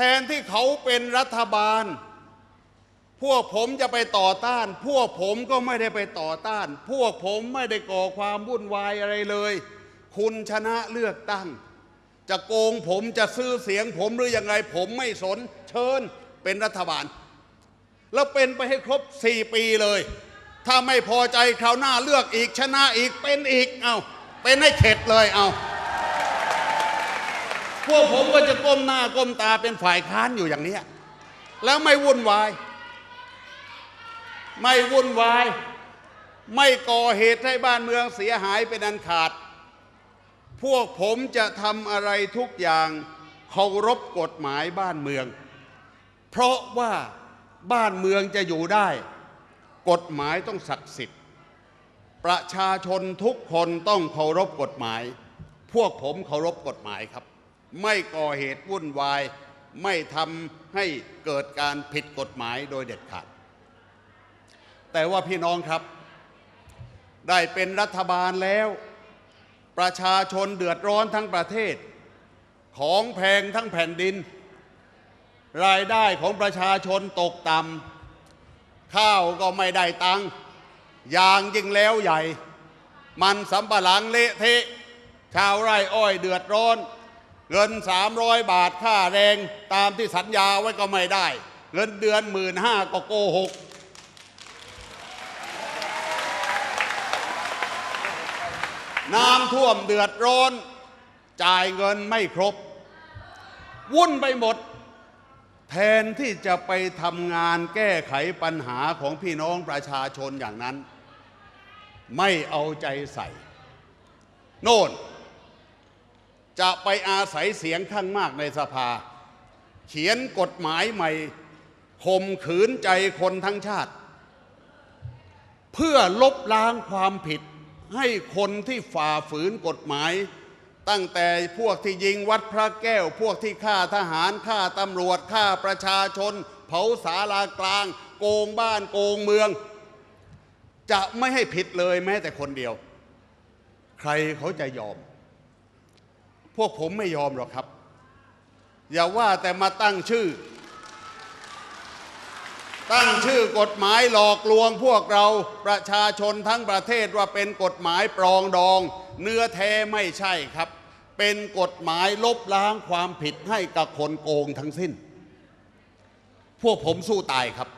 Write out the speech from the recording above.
ทนที่เขาเป็นรัฐบาล พวกผมจะไปต่อต้าน พวกผมก็ไม่ได้ไปต่อต้าน พวกผมไม่ได้ก่อความวุ่นวายอะไรเลย คุณชนะเลือกตั้ง จะโกงผมจะซื้อเสียงผมหรือยังไงผมไม่สน เชิญเป็นรัฐบาล แล้วเป็นไปให้ครบ 4 ปีเลย ถ้าไม่พอใจคราวหน้าเลือกอีกชนะอีกเป็นอีกเอาเป็นให้เข็ดเลยเอา พวกผมก็จะก้มหน้าก้มตาเป็นฝ่ายค้านอยู่อย่างนี้แล้วไม่วุ่นวาย ไม่วุ่นวาย ไม่ก่อเหตุให้บ้านเมืองเสียหายเป็นอันขาด พวกผมจะทำอะไรทุกอย่างเคารพกฎหมายบ้านเมือง เพราะว่าบ้านเมืองจะอยู่ได้ กฎหมายต้องศักดิ์สิทธิ์ ประชาชนทุกคนต้องเคารพกฎหมาย พวกผมเคารพกฎหมายครับ ไม่ก่อเหตุวุ่นวาย ไม่ทำให้เกิดการผิดกฎหมายโดยเด็ดขาด แต่ว่าพี่น้องครับ ได้เป็นรัฐบาลแล้ว ประชาชนเดือดร้อนทั้งประเทศ ของแพงทั้งแผ่นดิน รายได้ของประชาชนตกต่ำข้าวก็ไม่ได้ตังค์ยางยิ่งแล้วใหญ่ มันสำปะหลังเละเทะชาวไร่อ้อยเดือดร้อน เงิน 300 บาทค่าแรงตามที่สัญญาไว้ก็ไม่ได้ เงินเดือนหมื่นห้าก็โกหกน้ำท่วมเดือดร้อน จ่ายเงินไม่ครบ วุ่นไปหมด แทนที่จะไปทำงานแก้ไขปัญหาของพี่น้องประชาชนอย่างนั้น ไม่เอาใจใส่ โน่น จะไปอาศัยเสียงข้างมากในสภา เขียนกฎหมายใหม่ข่มขืนใจคนทั้งชาติ เพื่อลบล้างความผิดให้คนที่ฝ่าฝืนกฎหมาย ตั้งแต่พวกที่ยิงวัดพระแก้ว พวกที่ฆ่าทหารฆ่าตำรวจฆ่าประชาชน เผาศาลากลาง โกงบ้านโกงเมือง จะไม่ให้ผิดเลยแม้แต่คนเดียว ใครเขาจะยอม พวกผมไม่ยอมหรอกครับ อย่าว่าแต่มาตั้งชื่อ ตั้งชื่อกฎหมายหลอกลวงพวกเราประชาชนทั้งประเทศว่าเป็นกฎหมายปรองดอง เนื้อแท้ไม่ใช่ครับ เป็นกฎหมายลบล้างความผิดให้กับคนโกงทั้งสิ้น พวกผมสู้ตายครับ